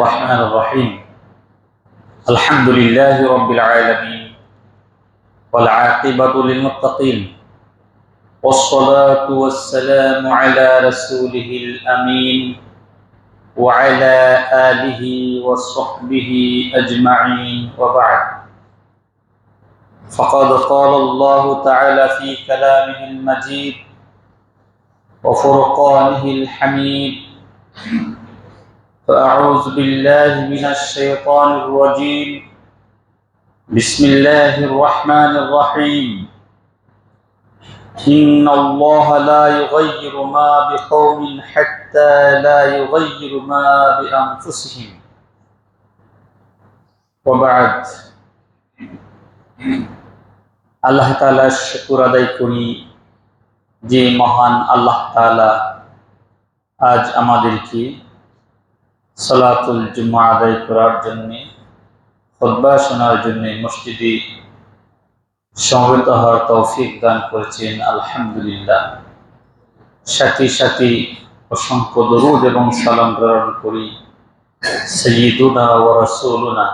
الرحمن الرحيم. الحمد لله رب العالمين والعاقبة للمتقين والصلاة والسلام على رسوله الأمين وعلى آله وصحبه أجمعين وبعد. فقد قال الله تعالى في كلامه المجيد وفرقانه الحميد فأعوذ بالله من الشيطان الرجيم بسم الله الرحمن الرحيم إن الله لا يغير ما بقوم حتى لا يغير ما بأنفسهم وبعد আল্লাহ তাআলার শুকর আদায় করি যে মহান আল্লাহ তাআলা আজ আমাদেরকে সালাতুল জুম্মা আদায় করার জন্য খুতবা শোনার জন্য মসজিদে সমবেত হওয়ার তৌফিক দান করেছেন, আলহামদুলিল্লাহ। সাথে সাথে অসংখ্য দরুদ এবং সালাম গ্রহণ করি। সৈয়দুনা ও রসুলুনা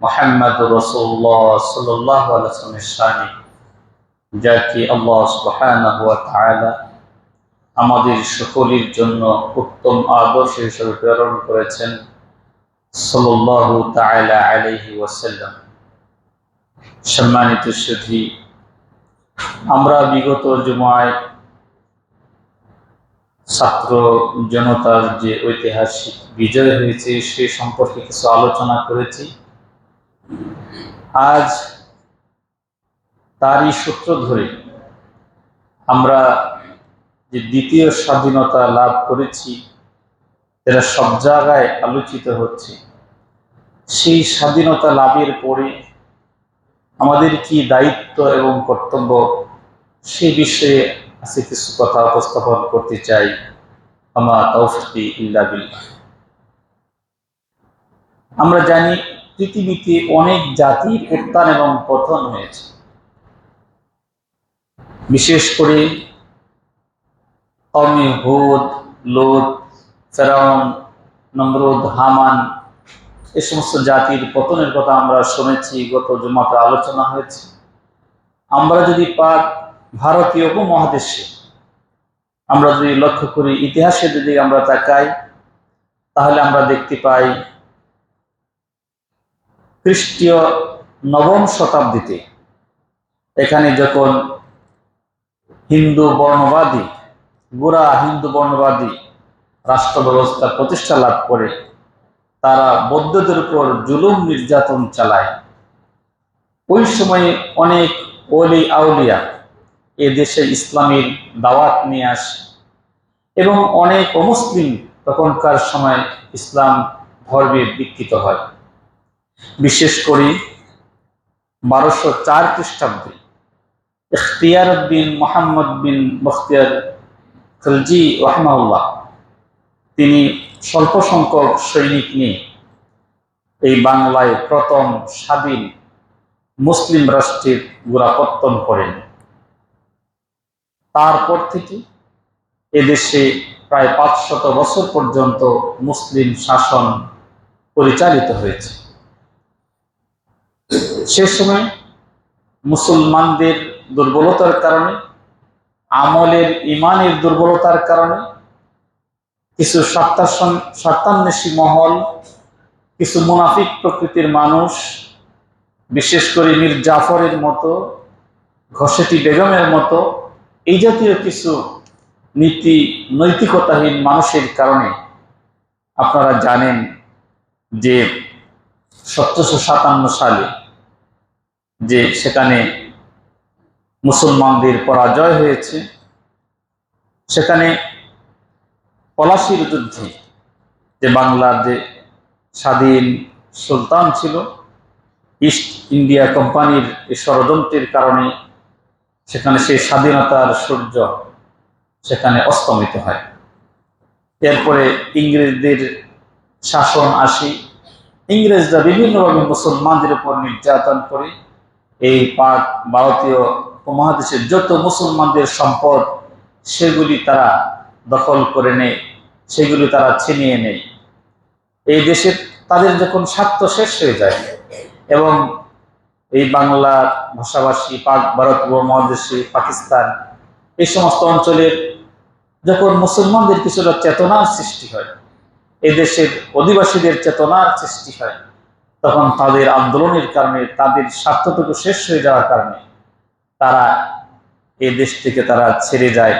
মোহাম্মদ রসুল্লাহ সাল্লাহ আলসালামের শানে, যাকে আল্লাহ সুবহানাহু আমাদের সকলের জন্য উত্তম আদর্শ হিসেবে প্রেরণ করেছেন সম্মানিত সুধী, আমরা বিগত জুমায় ছাত্র জনতার যে ঐতিহাসিক বিজয় হয়েছে সে সম্পর্কে কিছু আলোচনা করেছি। আজ তারই সূত্র ধরে আমরা যে দ্বিতীয় স্বাধীনতা লাভ করেছি, এরা সব জায়গায় আলোচিত হচ্ছে। সেই স্বাধীনতা লাভের পরে আমাদের কি দায়িত্ব এবং কর্তব্য সে বিষয়ে আছে কিছু কথা উপস্থাপন করতে চাই। আমার তৌফিকি ইল্লা বিল্লাহ। আমরা জানি পৃথিবীতে অনেক জাতির উত্থান এবং পতন হয়েছে। বিশেষ করে কমে হুদ লোদ ফেরাউন, নমরুদ, হামান এ সমস্ত জাতির পতনের কথা আমরা শুনেছি, গত জমাতে আলোচনা হয়েছে। আমরা যদি পাক ভারতীয় উপমহাদেশে আমরা যদি লক্ষ্য করি, ইতিহাসে যদি আমরা তাকাই, তাহলে আমরা দেখতে পাই খ্রিস্টীয় নবম শতাব্দীতে এখানে যখন হিন্দু বর্ণবাদী গোড়া হিন্দু বর্ণবাদী রাষ্ট্র ব্যবস্থা প্রতিষ্ঠা লাভ করে, তারা বৌদ্ধদের উপর জুলুম নির্যাতন চালায়। ওই সময়ে অনেক ওলি আউলিয়া এ দেশে ইসলামের দাওয়াত নিয়ে আসে এবং অনেক অমুসলিম তখনকার সময় ইসলাম ধর্মে দীক্ষিত হয়। বিশেষ করে বারোশো চার খ্রিস্টাব্দে ইখতিয়ার উদ্দিন মোহাম্মদ বিন বখতিয়ার খলজি রহমাউল্লাহ তিনি স্বল্প সংখ্যক সৈনিক নিয়ে এই বাংলায় প্রথম স্বাধীন মুসলিম রাষ্ট্রের গোড়াপত্তন করেন। তারপর থেকে এদেশে প্রায় পাঁচশত বছর পর্যন্ত মুসলিম শাসন পরিচালিত হয়েছে। সে সময় মুসলমানদের দুর্বলতার কারণে আমলের ইমানের দুর্বলতার কারণে, কিছু সত্তান্বেষী মহল, কিছু মুনাফিক প্রকৃতির মানুষ, বিশেষ করে মীর জাফরের মতো ঘসেটি বেগমের মতো, এই জাতীয় কিছু নীতি নৈতিকতাহীন মানুষের কারণে আপনারা জানেন যে সতেরোশো সাতান্ন সালে যে সেখানে মুসলমানদের পরাজয় হয়েছে। সেখানে পলাশির যুদ্ধে যে বাংলার যে স্বাধীন সুলতান ছিল ইস্ট ইন্ডিয়া কোম্পানির এই ষড়যন্ত্রের কারণে সেখানে সেই স্বাধীনতার সূর্য সেখানে অস্তমিত হয়। এরপরে ইংরেজদের শাসন আসি। ইংরেজরা বিভিন্নভাবে মুসলমানদের উপর নির্যাতন করে। এই পাক ভারতীয় উপমহাদেশের যত মুসলমানদের সম্পদ, সেগুলি তারা দখল করে নেয়, সেগুলি তারা ছিনিয়ে নেয়। এই দেশের তাদের যখন স্বার্থ শেষ হয়ে যায় এবং এই বাংলা ভাষাভাষী, পাক, ভারত, উপমহাদেশে, পাকিস্তান, এই সমস্ত অঞ্চলের যখন মুসলমানদের কিছুটা চেতনার সৃষ্টি হয়, এই দেশের অধিবাসীদের চেতনার সৃষ্টি হয়, তখন তাদের আন্দোলনের কারণে তাদের স্বার্থটুকু শেষ হয়ে যাওয়ার কারণে তারা এই দেশ থেকে তারা ছেড়ে যায়।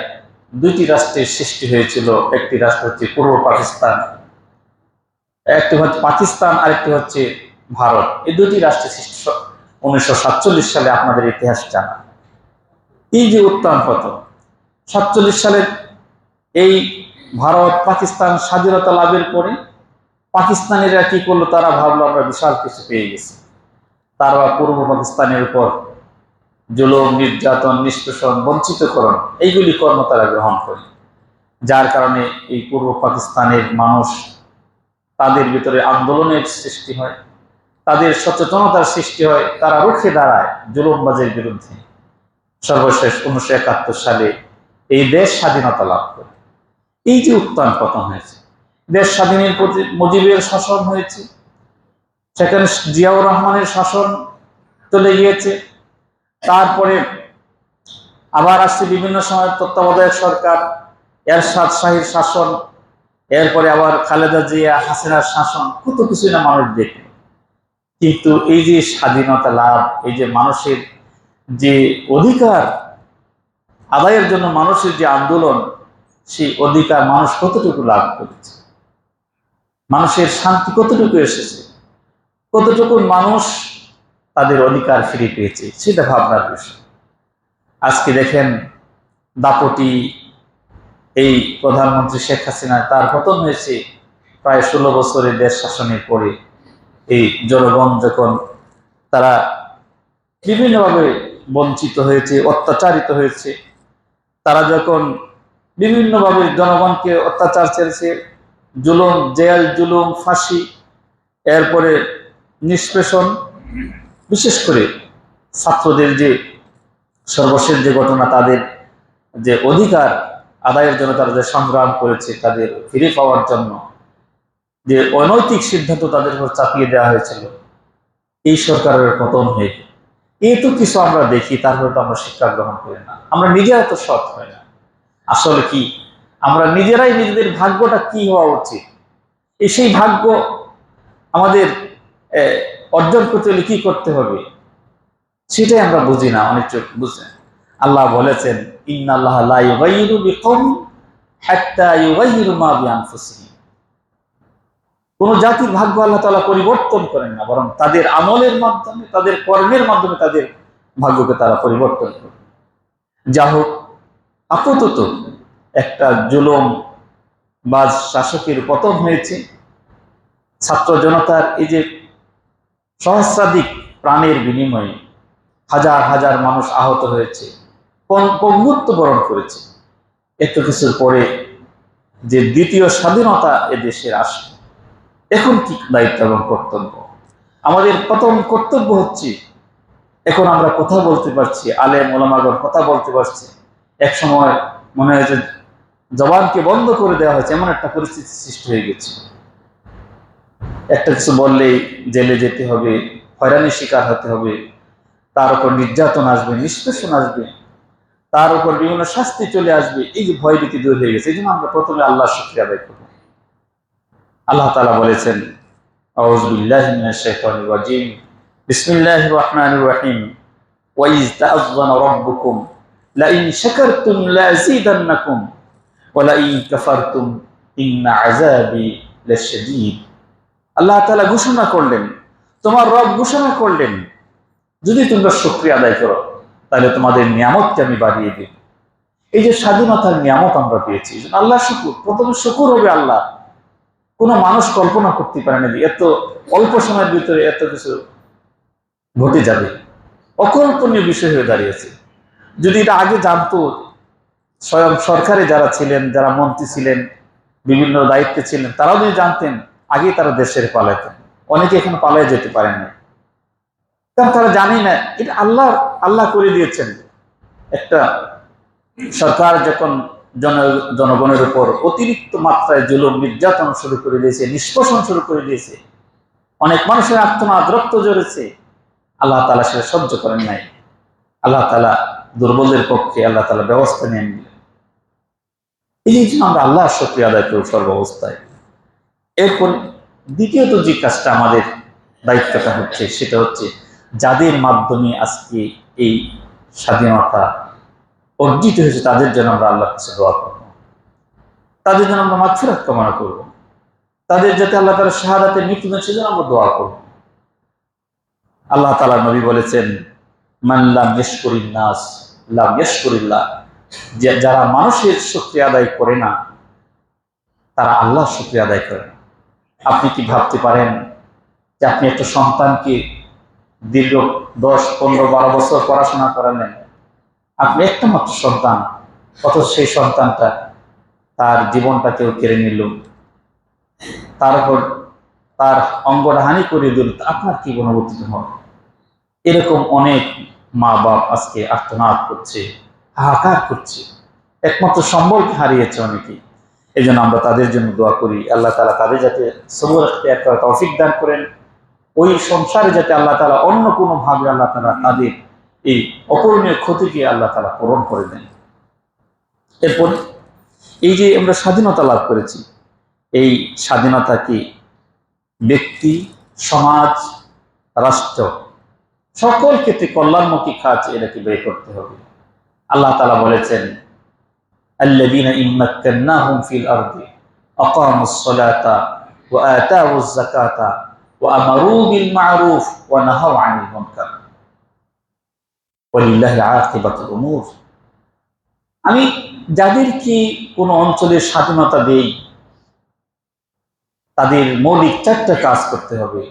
দুইটি রাষ্ট্রের সৃষ্টি হয়েছিল, একটি রাষ্ট্র হচ্ছে পূর্ব পাকিস্তান, একটি হচ্ছে পাকিস্তান, আরেকটি হচ্ছে ভারত। এই দুটি রাষ্ট্রের সৃষ্টি উনিশশো সাতচল্লিশ সালে আপনাদের ইতিহাস জানা। এই যে উত্থান পতন, সাতচল্লিশ সালের এই ভারত পাকিস্তান স্বাধীনতা লাভের পরে পাকিস্তানিরা কি করল? তারা ভাবলো, আমরা বিশাল কিছু পেয়ে গেছি। তারা পূর্ব পাকিস্তানের উপর জুলুম, নির্যাতন, নিষ্পেষণ, বঞ্চিতকরণ, এইগুলি কর্ম তারা গ্রহণ করে। যার কারণে এই পূর্ব পাকিস্তানের মানুষ তাদের ভিতরে আন্দোলনের সৃষ্টি হয়, তাদের সচেতনতার সৃষ্টি হয়, তারা রুখে দাঁড়ায় জুলুমবাজের বিরুদ্ধে। সর্বশেষ উনিশশো একাত্তর সালে এই দেশ স্বাধীনতা লাভ করে। এই যে উত্থান পতন হয়েছে, দেশ স্বাধীনের প্রতি মুজিবের শাসন হয়েছে, সেখানে জিয়াউর রহমানের শাসন চলে গিয়েছে তারপরে আবার আসছে বিভিন্ন সময় তত্ত্বাবধায়ক সরকার, এরশাদ শাহীর শাসন, এরপরে আবার খালেদা জিয়া হাসিনার শাসন, কত কিছু না মানুষ দেখে। কিন্তু এই যে স্বাধীনতা লাভ, এই যে মানুষের যে অধিকার, আদায়ের জন্য মানুষের যে আন্দোলন, সেই অধিকার মানুষ কতটুকু লাভ করেছে? মানুষের শান্তি কতটুকু এসেছে? কতটুকু মানুষ তাদের অধিকার ফিরে পেয়েছে, সেটা ভাবনার বিষয়। আজকে দেখেন দাপটি এই প্রধানমন্ত্রী শেখ হাসিনা, তার পতন হয়েছে প্রায় ষোলো বছরের দেশ শাসনের পরে। এই জনগণ যখন তারা বিভিন্নভাবে বঞ্চিত হয়েছে, অত্যাচারিত হয়েছে, তারা যখন বিভিন্নভাবে জনগণকে অত্যাচার চলছে জুলুম, জেল, জুলুম, ফাঁসি, এরপরে নিষ্পেষণ বিশেষ করে ছাত্রদের যে সর্বশেষ যে ঘটনা, তাদের যে অধিকার আদায়ের জন্য তারা যে সংগ্রাম করেছে, তাদের ফিরে পাওয়ার জন্য যে অনৈতিক সিদ্ধান্ত তাদের উপর চাপিয়ে দেওয়া হয়েছিল, এই সরকারের পতন হয়ে এই তো কিছু আমরা দেখি, তারপরে তো আমরা শিক্ষা গ্রহণ করি না। আমরা নিজেরা তো সৎ হয় না। আসলে কি? আমরা নিজেরাই নিজেদের ভাগ্যটা কি হওয়া উচিত? এই সেই ভাগ্য আমাদের অর্জন করতে হলে কি করতে হবে? সেটাই আমরা বুঝি না, অনেক চোখ বুঝে। আল্লাহ বলেছেন কোন জাতির ভাগ্য আল্লাহ তাআলা পরিবর্তন করেন না, বরং তাদের আমলের মাধ্যমে, তাদের কর্মের মাধ্যমে তাদের ভাগ্যকে তারা পরিবর্তন করে যা হোক, আপাতত একটা জুলম বা শাসকের পতন হয়েছে। ছাত্র জনতার এই যে সহস্রাধিক প্রাণের বিনিময়ে হাজার হাজার মানুষ আহত হয়েছে পঙ্গুত্ব বরণ করেছে। এত কিছুর পরে যে দ্বিতীয় স্বাধীনতা এ দেশের আসে এখন কি দায়িত্ব এবং কর্তব্য? আমাদের প্রথম কর্তব্য হচ্ছে, এখন আমরা কথা বলতে পারছি, আলেম ওলামাগর কথা বলতে পারছি। এক সময় মনে হয় যে জবানকে বন্ধ করে দেওয়া হয়েছে, এমন একটা পরিস্থিতি সৃষ্টি হয়ে গেছে। একটা কিছু বললেই জেলে যেতে হবে, হয়রানির শিকার হতে হবে। তার উপর নির্যাতন আসবে, নিষ্পেষণ আসবে। তার উপর বিভিন্ন শাস্তি চলে আসবে। এই যে ভয় ভীতি দূর হয়ে গেছে, এই জন্য আমরা প্রথমে আল্লাহ শুক্রিয়া আদায় করব। আল্লাহ তালা বলেছেন রাব্বুকুম, লাইন আল্লাহ তাআলা ঘোষণা করলেন, তোমার রব ঘোষণা করলেন, যদি তোমরা শুক্রিয়া আদায় করো, তাহলে তোমাদের নিয়ামতকে আমি বাড়িয়ে দিই এই যে স্বাধীনতার নিয়ামত আমরা পেয়েছি আল্লাহ শুকুর। প্রথমে শুকুর হবে আল্লাহ। কোনো মানুষ কল্পনা করতে পারে না যে এত অল্প সময়ের ভিতরে এত কিছু ঘটে যাবে। অকল্পনীয় বিষয় হয়ে দাঁড়িয়েছে যদি এটা আগে জানতো, স্বয়ং সরকারে যারা ছিলেন, যারা মন্ত্রী ছিলেন, বিভিন্ন দায়িত্বে ছিলেন, তারাও যদি জানতেন আগে তারা দেশের পালাইতেন অনেকে এখন পালাই যেতে পারেন না কারণ তারা জানি না, এটা আল্লাহ আল্লাহ করে দিয়েছেন। একটা সরকার যখন জন, জনগণের উপর অতিরিক্ত মাত্রায় জুলুম, নির্যাতন শুরু করে দিয়েছে, নিষ্পোষণ শুরু করে দিয়েছে, অনেক মানুষের আত্মনাদ, রক্ত জড়েছে আল্লাহ তালা সেটা সহ্য করেন নাই। আল্লাহ তালা দুর্বলদের পক্ষে আল্লাহ তালা ব্যবস্থা নিয়ে নিলেন। এই জন্য আমরা আল্লাহ শক্রিয়া আদায় করি সর্বাবস্থায়। এরপর দ্বিতীয়ত যে কাজটা আমাদের দায়িত্বটা হচ্ছে, সেটা হচ্ছে যাদের মাধ্যমে আজকে এই স্বাধীনতা অর্জিত হয়েছে, তাদের জন্য আমরা আল্লাহর কাছে দোয়া করব। তাদের জন্য আমরা মাগফিরাত কামনা করব। তাদের যাতে আল্লাহ তালা শাহাদাতে মৃত্যু দেন, সেজন্য আমরা দোয়া করব। আল্লাহ তালা নবী বলেছেন মানলাম ইয়শকুরিন নাস লাম ইয়শকুরিল্লাহ যে যারা মানুষের শুকরিয়া আদায় করে না, তারা আল্লাহ শুকরিয়া আদায় করে না। আপনি কি ভাবতে পারেন যে আপনি একটা সন্তানকে দীর্ঘ দশ, পনেরো, বারো বছর পড়াশোনা করালেন আপনি একটা মাত্র সন্তান, অথচ সেই সন্তানটা তার জীবনটা কেউ কেড়ে নিল। তার উপর তার অঙ্গটা হানি করে দিল আপনার কি অনুভূতি হবে? এরকম অনেক মা বাপ আজকে আর্তনাদ করছে, হাহাকার করছে। একমাত্র সম্বলকে হারিয়েছে অনেকেই। এই জন্য আমরা তাদের জন্য দোয়া করি। আল্লাহ তালা তাদের যাতে সবুর এক তৌফিক দান করেন। ওই সংসারে যাতে আল্লাহ তালা অন্য কোনো ভাবে আল্লাহ তালা তাদের এই অপূরণীয় ক্ষতিকে আল্লাহ তালা পূরণ করে দেন। এরপর এই যে আমরা স্বাধীনতা লাভ করেছি, এই স্বাধীনতা কি ব্যক্তি, সমাজ, রাষ্ট্র, সকল ক্ষেত্রে কল্যাণমুখী কাজ এটাকে বের করতে হবে। আল্লাহ তালা বলেছেন الذين إن مكناهم في الأرض أقاموا الصلاة وآتوا الزكاة وأمروا بالمعروف ونهوا عن المنكر ولله عاقبة الأمور আমি যাদেরকে কোনো অঞ্চলের স্বাধীনতা দেই তাদের মৌলিক চারটা কাজ করতে হবে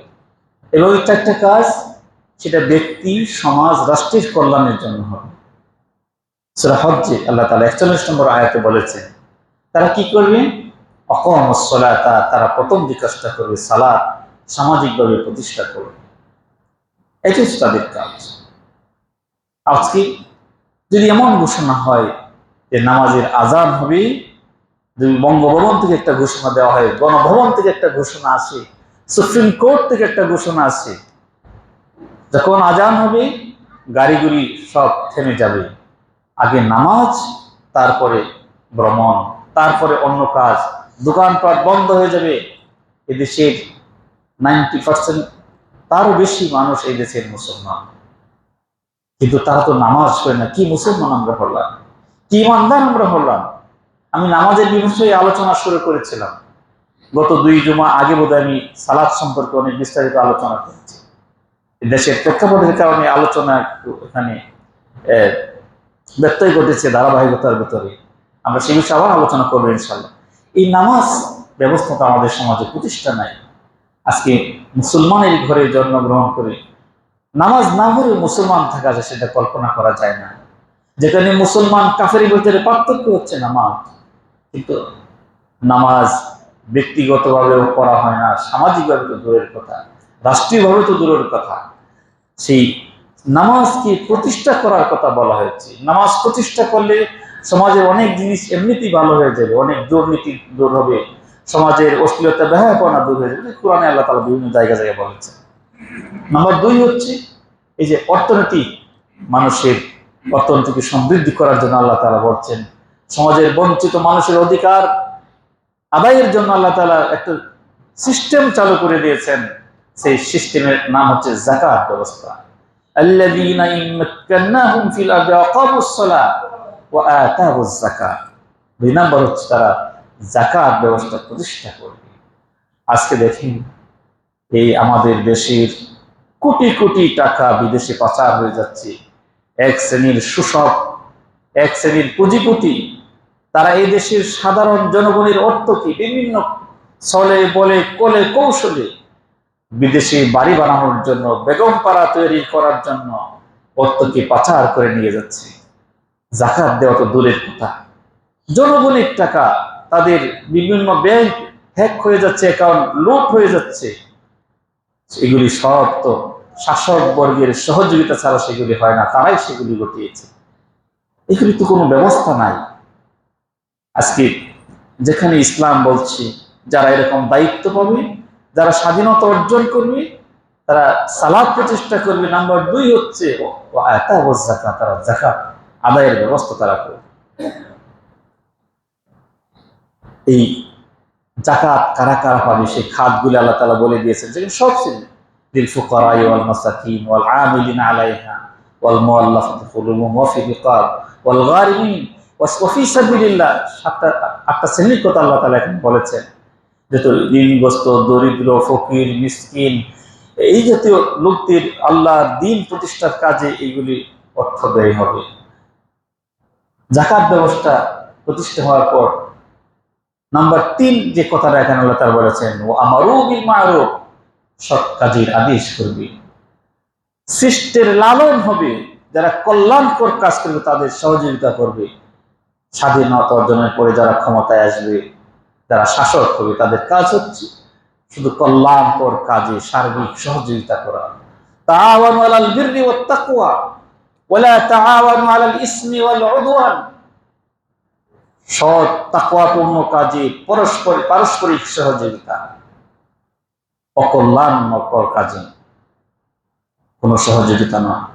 এবং এই চারটা কাজ সেটা ব্যক্তি সমাজ রাষ্ট্রের কল্যাণের জন্য হবে হজ্জে আল্লাহ তালা একচল্লিশ নম্বর আয়াতে বলেছেন তারা কি করবে? অকমসলাতা তারা প্রথম যে কাজটা করবে সালাদ সামাজিকভাবে প্রতিষ্ঠা করবে। এটি তাদের কাজ। আজকে যদি এমন ঘোষণা হয় যে নামাজের আজান হবে, যদি বঙ্গভবন থেকে একটা ঘোষণা দেওয়া হয়, গণভবন থেকে একটা ঘোষণা আসে, সুপ্রিম কোর্ট থেকে একটা ঘোষণা আসে, যখন আজান হবে, গাড়িগুলি সব থেমে যাবে। আগে নামাজ, তারপরে ভ্রমণ, তারপরে অন্য কাজ। দোকানপাট বন্ধ হয়ে যাবে। এদেশের নাইনটি পার্সেন্ট তারও বেশি মানুষ এই দেশের মুসলমান। কিন্তু তারা তো নামাজ পড়ে না। কি মুসলমান আমরা হলাম? কি ইমানদার আমরা হলাম? আমি নামাজের বিষয়ে আলোচনা শুরু করেছিলাম। গত দুই জমা আগে বোধ আমি সালাদ সম্পর্কে অনেক বিস্তারিত আলোচনা করেছি। দেশের প্রেক্ষাপটের কারণে আলোচনা একটু এখানে ব্যত্যয় ঘটেছে ধারাবাহিকতার ভিতরে। আমরা সেই বিষয়ে আবার আলোচনা করব ইনশাল্লাহ এই নামাজ ব্যবস্থাটা আমাদের সমাজে প্রতিষ্ঠা নাই। আজকে মুসলমানের ঘরে জন্মগ্রহণ করে নামাজ না পড়ে মুসলমান থাকা যায় সেটা কল্পনা করা যায় না। যেখানে মুসলমান কাফের ভিতরে পার্থক্য হচ্ছে নামাজ। কিন্তু নামাজ ব্যক্তিগতভাবেও পড়া হয় না, সামাজিকভাবে তো দূরের কথা, রাষ্ট্রীয়ভাবে তো দূরের কথা। সেই নামাজকে প্রতিষ্ঠা করার কথা বলা হয়েছে? নামাজ প্রতিষ্ঠা করলে সমাজের অনেক জিনিস এমনিতেই ভালো হয়ে যাবে, অনেক দুর্নীতি দূর হবে, সমাজের অশ্লীলতা ব্যয়াপনা দূর হয়ে যাবে। কোরআনে আল্লাহ তালা বিভিন্ন জায়গা জায়গায় বলেছে নাম্বার দুই হচ্ছে, এই যে অর্থনীতি মানুষের অর্থনীতিকে সমৃদ্ধি করার জন্য আল্লাহ তালা বলছেন, সমাজের বঞ্চিত মানুষের অধিকার আদায়ের জন্য আল্লাহ তালা একটা সিস্টেম চালু করে দিয়েছেন। সেই সিস্টেমের নাম হচ্ছে জাকাত ব্যবস্থা। الذين إن مكناهم في الأرض أقاموا الصلاة وآتوا الزكاة দুই নম্বর হচ্ছে তারা জাকাত ব্যবস্থা প্রতিষ্ঠা করবে আজকে দেখেন এই আমাদের দেশের কোটি কোটি টাকা বিদেশে পাচার হয়ে যাচ্ছে এক শ্রেণীর শোষক এক শ্রেণীর পুঁজিপতি তারা এই দেশের সাধারণ জনগণের অর্থকে বিভিন্ন ছলে বলে কলে কৌশলে বিদেশে বাড়ি বানানোর জন্য, বেগম পাড়া তৈরি করার জন্য অর্থকে পাচার করে নিয়ে যাচ্ছে। জাকাত দেওয়া তো দূরের কথা। জনগণের টাকা তাদের বিভিন্ন ব্যাংক হ্যাক হয়ে যাচ্ছে অ্যাকাউন্ট লুট হয়ে যাচ্ছে। এগুলি সব তো শাসক বর্গের সহযোগিতা ছাড়া সেগুলি হয় না, তারাই সেগুলি ঘটিয়েছে। এগুলি তো কোনো ব্যবস্থা নাই। আজকে যেখানে ইসলাম বলছে, যারা এরকম দায়িত্ব পাবে যারা স্বাধীনতা অর্জন করবে, তারা সালাদ প্রতিষ্ঠা করবে। নাম্বার দুই হচ্ছে তারা জাকাত আদায়ের ব্যবস্থা তারা করবে। এই জাকাত কারা কারা পাবে, সেই খাতগুলি আল্লাহ তালা বলে দিয়েছেন, যেগুলো সব শ্রেণি দিল বলেছেন। ঋণগ্রস্ত, দরিদ্র, ফকির, মিসকিন, এই জাতীয় লোকদের আল্লাহ দিন প্রতিষ্ঠার কাজে এইগুলি অর্থ ব্যয় হবে। জাকাত ব্যবস্থা প্রতিষ্ঠা হওয়ার পর নাম্বার তিন যে কথাটা এখানে আল্লাহ তার বলেছেন ও আমারও বিল মারুফ সৎ কাজের আদেশ করবে। সৃষ্টের লালন হবে, যারা কল্যাণকর কাজ করবে তাদের সহযোগিতা করবে। স্বাধীনতা অর্জনের পরে যারা ক্ষমতায় আসবে যারা শাসক হবে, তাদের কাজ হচ্ছে শুধু কল্যাণকর কাজে সার্বিক সহযোগিতা করা। তাকওয়াপূর্ণ কাজে পরস্পর, পারস্পরিক সহযোগিতা। অকল্যাণকর কাজে কোনো সহযোগিতা নয়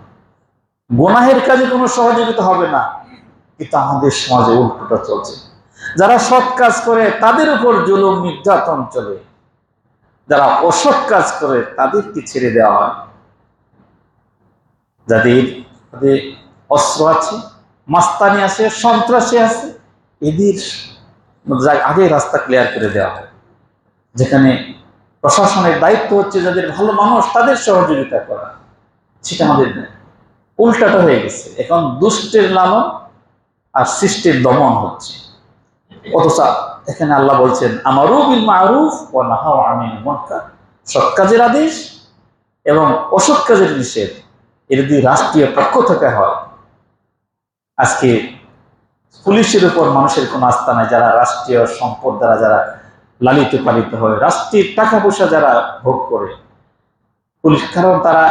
গোনাহের কাজে কোনো সহযোগিতা হবে না। কিন্তু আমাদের সমাজে উল্টোটা চলছে। যারা সৎ কাজ করে, তাদের উপর জুলুম, নির্যাতন চলে। যারা অসৎ কাজ করে, তাদেরকে ছেড়ে দেওয়া হয়। যাদের হাতে অস্ত্র আছে, মাস্তানি আছে, সন্ত্রাসী আছে, এদের আগে রাস্তা ক্লিয়ার করে দেওয়া হয়। যেখানে প্রশাসনের দায়িত্ব হচ্ছে যাদের ভালো মানুষ, তাদের সহযোগিতা করা। সেটা আমাদের। উল্টাটা হয়ে গেছে। এখন দুষ্টের লালন আর সৃষ্টির দমন হচ্ছে। অথচ এখানে আল্লাহ বলছেন আমারও বিল মারুফ ও নাহাও মুনকার। সৎ কাজের আদেশ এবং অসৎ কাজের নিষেধ, এর যদি রাষ্ট্রীয় পক্ষ থেকে হয়। আজকে পুলিশের উপর মানুষের কোনো আস্থা নাই, যারা রাষ্ট্রীয় সম্পদ দ্বারা যারা লালিত পালিত হয়, রাষ্ট্রীয় টাকা পয়সা যারা ভোগ করে, পুলিশ কারণ তারা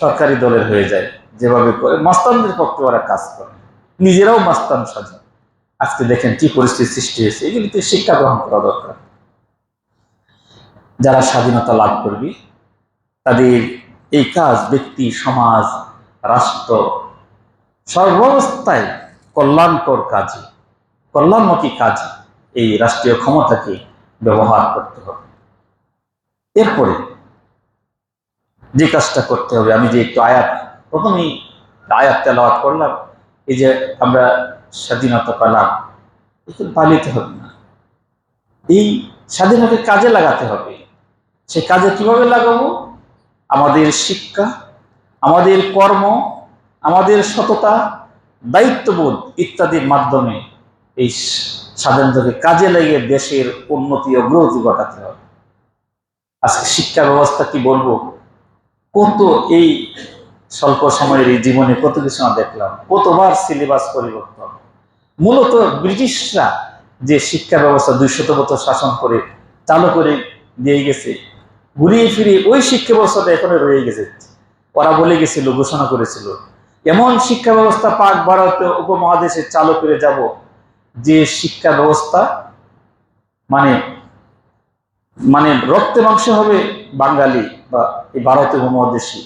সরকারি দলের হয়ে যায়। যেভাবে করে, মাস্তানদের পক্ষে ওরা কাজ করে। নিজেরাও মাস্তান সাজে। আজকে দেখেন কি পরিস্থিতি সৃষ্টি হয়েছে এগুলিতে শিক্ষা গ্রহণ করা দরকার। যারা স্বাধীনতা লাভ করবে, তাদের এই কাজ ব্যক্তি, সমাজ, রাষ্ট্র সর্বাবস্থায় কল্যাণকর কাজে কল্যাণমুখী কাজে এই রাষ্ট্রীয় ক্ষমতাকে ব্যবহার করতে হবে। এরপরে যে কাজটা করতে হবে, আমি যে একটু আয়াত, প্রথমেই আয়াত তেলাওয়াত করলাম, এই যে আমরা স্বাধীনতা পেলাম, একে পালিতে হবে না। এই স্বাধীনতাকে কাজে লাগাতে হবে। সে কাজে কীভাবে লাগাবো? আমাদের শিক্ষা, আমাদের কর্ম, আমাদের সততা, দায়িত্ববোধ ইত্যাদির মাধ্যমে এই স্বাধীনতাকে কাজে লাগিয়ে দেশের উন্নতি অগ্রগতি ঘটাতে হবে। আজকে শিক্ষা ব্যবস্থা কি বলব? কত এই স্বল্প সময়ের এই জীবনে কত কিছু আমরা দেখলাম, কতবার সিলেবাস পরিবর্তন মূলত ব্রিটিশরা যে শিক্ষা ব্যবস্থা দুইশত বছর শাসন করে চালু করে দিয়ে গেছে, ঘুরিয়ে ফিরিয়ে ওই শিক্ষা ব্যবস্থাটা এখনও রয়ে গেছে। ওরা বলে গেছিল, ঘোষণা করেছিল, এমন শিক্ষা ব্যবস্থা পাক ভারতীয় উপমহাদেশে চালু করে যাব, যে শিক্ষা ব্যবস্থা মানে মানে রক্তে মাংসে হবে বাঙালি বা এই ভারতীয় উপমহাদেশী,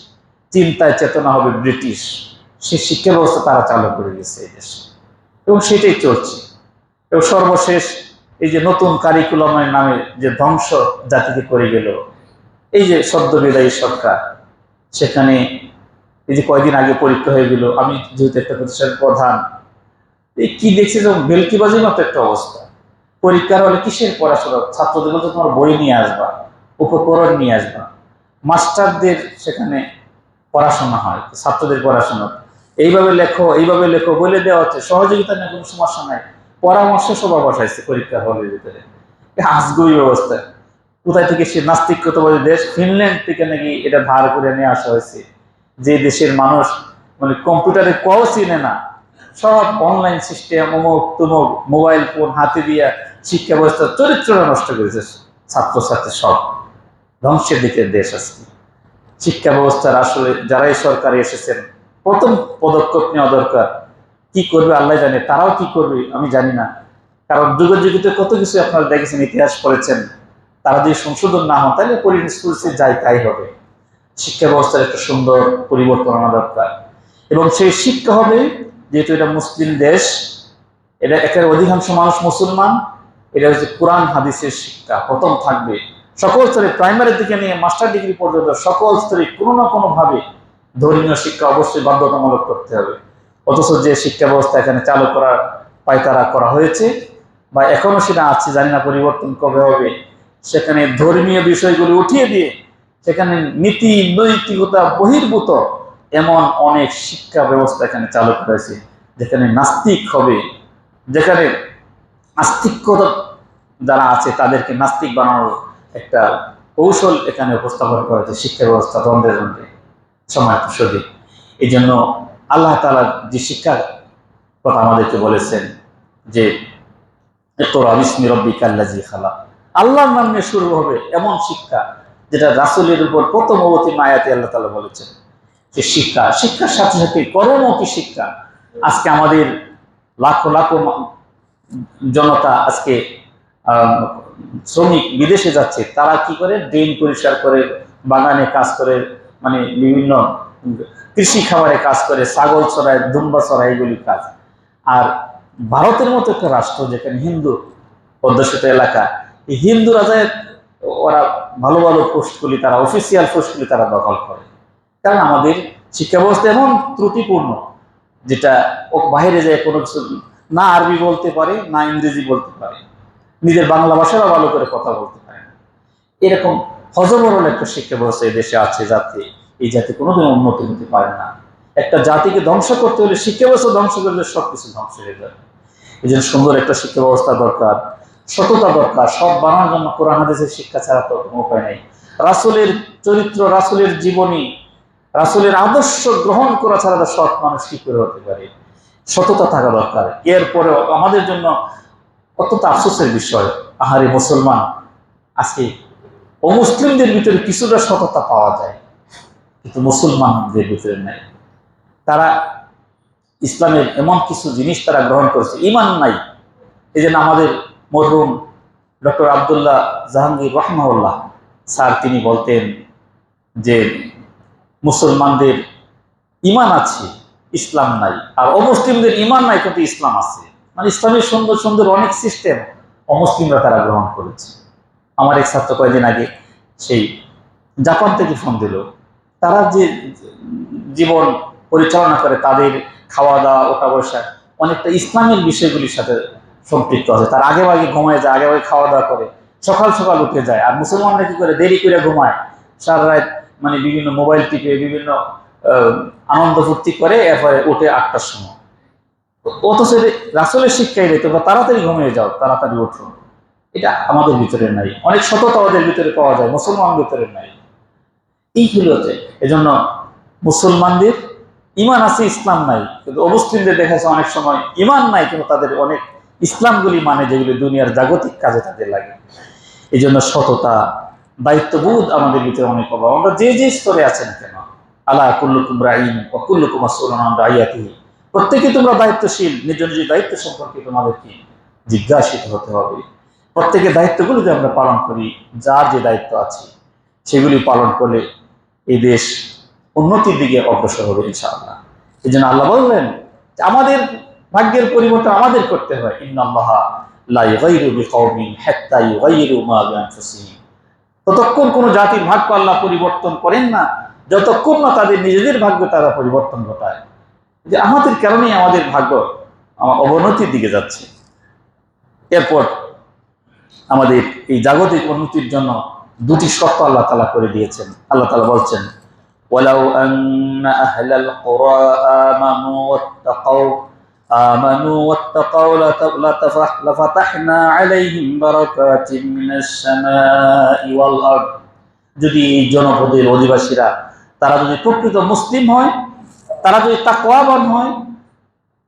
চিন্তায় চেতনা হবে ব্রিটিশ, সে শিক্ষা ব্যবস্থা তারা চালু করে গেছে এই দেশে। এবং সেটাই চলছে। এবং সর্বশেষ এই যে নতুন কারিকুলামের নামে যে ধ্বংস জাতিকে করে গেল, এই যে সদ্য বিদায়ী সরকার, সেখানে এই যে কয়দিন আগে পরীক্ষা হয়ে গেল, আমি যেহেতু একটা প্রতিষ্ঠানের প্রধান, এই কি দেখছি যেমন বেলকিবাজির মতো একটা অবস্থা। পরীক্ষার হলে কিসের পড়াশোনা? ছাত্রদের বলতে তোমার বই নিয়ে আসবা, উপকরণ নিয়ে আসবা। মাস্টারদের সেখানে পড়াশোনা হয়, ছাত্রদের পড়াশোনা এইভাবে লেখো এইভাবে লেখো বলে দেওয়া হচ্ছে। সহযোগিতা নিয়ে কোনো সমস্যা নাই। পরামর্শ সভা বসাইছে পরীক্ষা হলের ভিতরে। আজগই ব্যবস্থা। কোথায় থেকে সে নাস্তিকতাবাদী দেশ? ফিনল্যান্ড থেকে নাকি এটা ধার করে নিয়ে আসা হয়েছে। যে দেশের মানুষ মানে কম্পিউটারে কও চিনে না। সব অনলাইন সিস্টেম, অমুক তুমুক, মোবাইল ফোন হাতে দিয়া শিক্ষা ব্যবস্থার চরিত্রটা নষ্ট করেছে ছাত্রছাত্রী সব। ধ্বংসের দিকে দেশ আজকে। শিক্ষা ব্যবস্থার আসলে যারাই সরকারে এসেছেন প্রথম পদক্ষেপ নেওয়া দরকার। কি করবে আল্লাহ জানে, তারাও কি করবে আমি জানি না। কারণ যুগে কত কিছু আপনারা দেখেছেন, ইতিহাস পড়েছেন। তারা যদি সংশোধন না হন, তাহলে পরিস্থিতি যাই তাই হবে। শিক্ষা ব্যবস্থার একটা সুন্দর পরিবর্তন আনা দরকার। এবং সেই শিক্ষা হবে, যেহেতু এটা মুসলিম দেশ, এটা একের অধিকাংশ মানুষ মুসলমান, এটা হচ্ছে কোরআন হাদিসের শিক্ষা, প্রথম থাকবে। সকল স্তরে প্রাইমারি থেকে নিয়ে মাস্টার ডিগ্রি পর্যন্ত সকল স্তরে কোনো না কোনো ভাবে ধর্মীয় শিক্ষা অবশ্যই বাধ্যতামূলক করতে হবে। অথচ যে শিক্ষা ব্যবস্থা এখানে চালু করার পায়তারা করা হয়েছে বা এখনও সেটা আছে, জানি না পরিবর্তন কবে হবে। সেখানে ধর্মীয় বিষয়গুলি উঠিয়ে দিয়ে সেখানে নীতি, নৈতিকতা বহির্ভূত এমন অনেক শিক্ষা ব্যবস্থা এখানে চালু করেছে, যেখানে নাস্তিক হবে। যেখানে আস্তিক্যতা যারা আছে তাদেরকে নাস্তিক বানানোর একটা কৌশল এখানে উপস্থাপন করেছে শিক্ষা ব্যবস্থা দ্বন্দ্বের দ্বন্দ্বে সময় সঠিক এই জন্য আল্লাহ তালা যে শিক্ষার কথা আমাদেরকে বলেছেন যে তোরা বিস্মি রব্বি খালা আল্লাহর নাম নিয়ে শুরু হবে এমন শিক্ষা যেটা রাসুলের উপর প্রথম অবতী মায়াতে আল্লাহ তালা বলেছেন। যে শিক্ষা, শিক্ষার সাথে সাথে কর্মমুখী শিক্ষা। আজকে আমাদের লাখো লাখো জনতা আজকে শ্রমিক বিদেশে যাচ্ছে, তারা কি করে? ড্রেন পরিষ্কার করে, বাগানে কাজ করে মানে বিভিন্ন কৃষি খাবারে কাজ করে, ছাগল চড়ায় দুম্বা চড়ায় এগুলি কাজ। আর ভারতের মতো একটা রাষ্ট্র যেখানে হিন্দু অধ্যুষিত এলাকা, এই হিন্দু রাজায় ওরা ভালো ভালো পোস্টগুলি, তারা অফিসিয়াল পোস্টগুলি তারা দখল করে। কারণ আমাদের শিক্ষা ব্যবস্থা এমন ত্রুটিপূর্ণ, যেটা ও বাইরে যায় কোনো কিছু না আরবি বলতে পারে, না ইংরেজি বলতে পারে। নিজের বাংলা ভাষাও ভালো করে কথা বলতে পারে এরকম হজবরল একটা শিক্ষা ব্যবস্থা দেশে আছে যাতে এই জাতি কোনোদিন উন্নতি হতে পারে না। একটা জাতিকে ধ্বংস করতে হলে শিক্ষা ব্যবস্থা ধ্বংস করলে সবকিছু ধ্বংস হয়ে যাবে। এই জন্য সুন্দর একটা শিক্ষা ব্যবস্থা দরকার, সততা দরকার, সব বানানোর জন্য কোরআন হাদিসের শিক্ষা ছাড়া তো কোনো উপায় নেই। রাসুলের চরিত্র, রাসুলের জীবনী, রাসুলের আদর্শ গ্রহণ করা ছাড়া সৎ মানুষ কি করে হতে পারে? সততা থাকা দরকার। এরপরে আমাদের জন্য অত্যন্ত আফসোসের বিষয়, আহারে মুসলমান, আজকে অমুসলিমদের ভিতরে কিছুটা সততা পাওয়া যায়। কিন্তু মুসলমানদের ভিতরে নাই। তারা ইসলামের এমন কিছু জিনিস তারা গ্রহণ করেছে। ইমান নাই। এই জন্য আমাদের মরহুম ডক্টর আবদুল্লাহ জাহাঙ্গীর রহমাউল্লাহ স্যার তিনি বলতেন যে মুসলমানদের ইমান আছে, ইসলাম নাই। আর অমুসলিমদের ইমান নাই, কিন্তু ইসলাম আছে। মানে ইসলামের সুন্দর সুন্দর অনেক সিস্টেম অমুসলিমরা তারা গ্রহণ করেছে। আমার এক ছাত্র কয়েকদিন আগে সেই জাপান থেকে ফোন দিল। তারা যে জীবন পরিচালনা করে, তাদের খাওয়া দাওয়া ওটা বসা অনেকটা ইসলামের বিষয়গুলির সাথে সম্পৃক্ত আছে। তার আগে আগে ঘুমায় যায় আগে আগে খাওয়া দাওয়া করে, সকাল সকাল উঠে যায়। আর মুসলমানরা কি করে? দেরি করে ঘুমায়। সারা রাত মানে বিভিন্ন মোবাইল টিপে, বিভিন্ন আনন্দ ফুর্তি করে, এরপরে উঠে আটটার সময়। অথচ রাসলের দিতে বা তাড়াতাড়ি ঘুমিয়ে যাও, তাড়াতাড়ি ওঠো এটা আমাদের ভিতরে নাই। অনেক সততা ওদের ভিতরে পাওয়া যায়, মুসলমান ভিতরে নাই। এই যে এজন্য মুসলমানদের ইমান আছে, ইসলাম নাই। কিন্তু অমুসলিমদের দেখা যাচ্ছে অনেক সময় ইমান নাই, কিন্তু তাদের অনেক ইসলামগুলি মানে যেগুলি দুনিয়ার জাগতিক কাজে তাদের লাগে। এই জন্য সততা, দায়িত্ববোধ আমাদের ভিতরে অনেক অভাব। আমরা যে যে স্তরে আছেন কেন আল্লাহ কুল্লুকুম রাইন ও কুল্লুকুম আসুলান রাইয়াতি প্রত্যেকে তোমরা দায়িত্বশীল, নিজ নিজ দায়িত্ব সম্পর্কে তোমাদেরকে জিজ্ঞাসিত হতে হবে। প্রত্যেকের দায়িত্বগুলি যদি আমরা পালন করি, যার যে দায়িত্ব আছে, সেগুলি পালন করলে এই দেশ উন্নতির দিকে অগ্রসর হবে ইনশাআল্লাহ। এই জন্য আল্লাহ বললেন, আমাদের ভাগ্যের পরিবর্তন আমাদের করতে হয়। ইন্নাল্লাহ ততক্ষণ কোনো জাতির ভাগ্য আল্লাহ পরিবর্তন করেন না, যতক্ষণ না তাদের নিজেদের ভাগ্য তারা পরিবর্তন ঘটায়। যে আমাদের কারণেই আমাদের ভাগ্য আমার অবনতির দিকে যাচ্ছে। এরপর আমাদের এই জাগতিক উন্নতির জন্য দুটি শর্ত আল্লাহ তালা করে দিয়েছেন আল্লাহ তালা বলছেন ولو أن أهل القرى آمنوا واتقوا آمنوا واتقوا لت- لتف- لفتحنا عليهم بركات من السماء والأرض যদি এই জনপদের অধিবাসীরা তারা যদি প্রকৃত মুসলিম হয় তারা যদি তাকওয়াবান হয়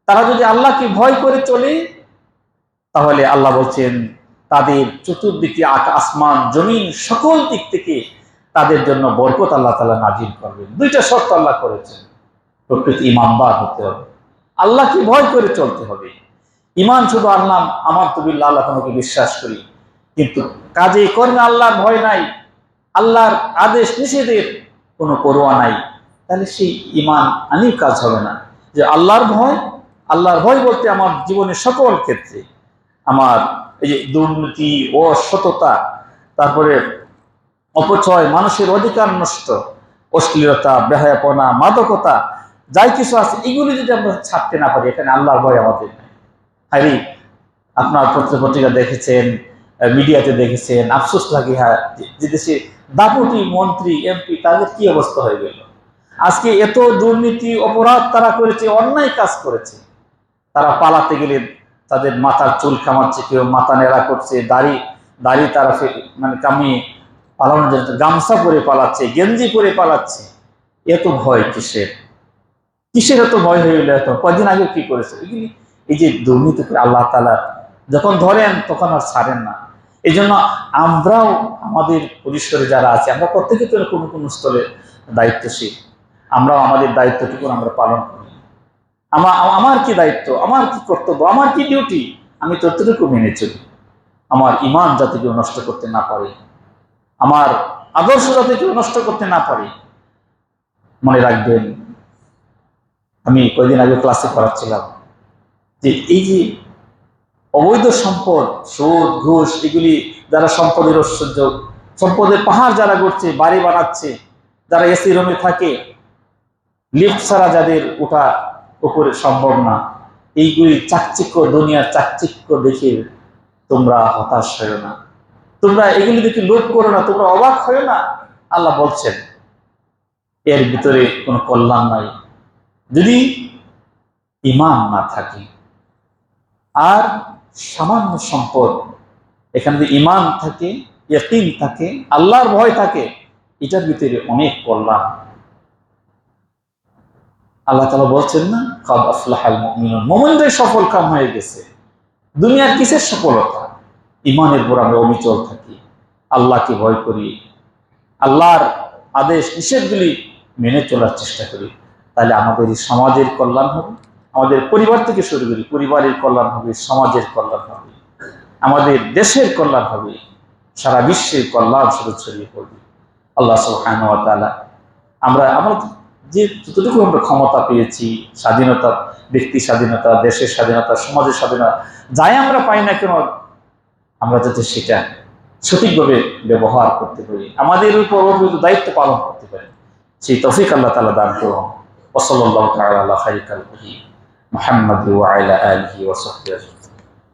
তারা যদি আল্লাহকে ভয় করে চলে তাহলে আল্লাহ বলছেন তাদের চতুর্দিকে আসমান, জমিন সকল দিক থেকে তাদের জন্য বরকত আল্লাহ তালা নাজিল করবেন। দুইটা শর্ত আল্লাহ করেছেন। প্রকৃত ইমানদার হতে হবে। আল্লাহকে ভয় করে চলতে হবে। ইমান শুধু আনলাম, আমার তো বিল্লাহ আল্লাহ তোমাকে বিশ্বাস করি। কিন্তু কাজে কর্মে আল্লাহর ভয় নাই, আল্লাহর আদেশ নিষেধের কোনো পরোয়া নাই, তাহলে সেই ইমান আনি কাজ হবে না। যে আল্লাহর ভয় আল্লাহর ভয় বলতে আমার জীবনের সকল ক্ষেত্রে আমার এই যে দুর্নীতি অসততা, তারপরে অপচয়, মানুষের অধিকার নষ্ট, অশ্লীলতা, বেহায়াপনা, মাদকতা, যাই কিছু আছে, এগুলি যদি আমরা ছাড়তে না পারি, এখানে আল্লাহর ভয় আমাদের হারি আপনার পত্র পত্রিকা দেখেছেন মিডিয়াতে দেখেছেন, আফসোস লাগে হ্যাঁ যে দেশে দাপুটি মন্ত্রী, এমপি, তাদের কি অবস্থা হয়ে গেল? আজকে এত দুর্নীতি, অপরাধ তারা করেছে, অন্যায় কাজ করেছে। তারা পালাতে গেলে তাদের মাথার চুল কামাচ্ছে, কেউ মাথা নেড়া করছে, দাড়ি দাড়ি তারা মানে কামিয়ে পালানোর জন্য গামছা পরে পালাচ্ছে, গেঞ্জি পরে পালাচ্ছে। এত ভয় কিসের? কিসের এত ভয় হয়ে গেল এত? কদিন আগে কি করেছে? এগুলি এই যে দুর্নীতি করে আল্লাহ তালা যখন ধরেন, তখন আর ছাড়েন না। এই জন্য আমরাও আমাদের পরিসরে যারা আছে, আমরা প্রত্যেকে তো কোনো কোনো স্থলে দায়িত্বশীল। আমরাও আমাদের দায়িত্বটুকু আমরা পালন করি। আমার আমার কি দায়িত্ব? আমার কি কর্তব্য? আমার কি ডিউটি আমি ততটুকু মেনে চলি। আমার ইমান যাতে কেউ নষ্ট করতে না পারে। আমার আদর্শ যাতে কেউ নষ্ট করতে না পারে। মনে রাখবেন, আমি কয়েকদিন আগে ক্লাসে পড়াচ্ছিলাম যে এই যে অবৈধ সম্পদ, সুদ, ঘুষ, এগুলি যারা সম্পদের ঐশ্বর্য, সম্পদের পাহাড় যারা করছে বাড়ি বানাচ্ছে, যারা এসি রুমে থাকে লিফট ছাড়া যাদের ওঠা উপরে সম্ভব না। এইগুলি চাকচিক্য, দুনিয়ার চাকচিক্য দেখে তোমরা হতাশ হয়েও না। তোমরা এগুলি দেখে লোভ করো না, তোমরা অবাক হয়েও না। আল্লাহ বলছেন, এর ভিতরে কোনো কল্যাণ নাই। যদি ইমান না থাকে, আর সামান্য সম্পদ, এখানে যদি ইমান থাকে, ইয়কিন থাকে, আল্লাহর ভয় থাকে, এটার ভিতরে অনেক কল্যাণ। আল্লাহ তালা বলছেন না, কদ আফলাহাল মোমেনদের সফল কাম হয়ে গেছে। দুনিয়ার কিসের সফলতা? ইমানের উপর আমরা অবিচল থাকি। আল্লাহকে ভয় করি। আল্লাহর আদেশ, নিষেধগুলি মেনে চলার চেষ্টা করি। তাহলে আমাদের এই সমাজের কল্যাণ হবে। আমাদের পরিবার থেকে শুরু করি। পরিবারের কল্যাণ হবে, সমাজের কল্যাণ হবে। আমাদের দেশের কল্যাণ হবে। সারা বিশ্বের কল্যাণ শুধু ছড়িয়ে পড়বে। আল্লাহ তাআলা, আমরা আমরা যে যতটুকু আমরা ক্ষমতা পেয়েছি, স্বাধীনতা, ব্যক্তি স্বাধীনতা, দেশের স্বাধীনতা, সমাজের স্বাধীনতা, যাই আমরা পাই না কেন, আমরা যাতে সেটা সঠিকভাবে ব্যবহার করতে পারি। আমাদের উপর অর্পিত দায়িত্ব পালন করতে পারি। সেই তফিক আল্লাহ তালা দান করুন। ওসল্লাহ মুহাম্মদ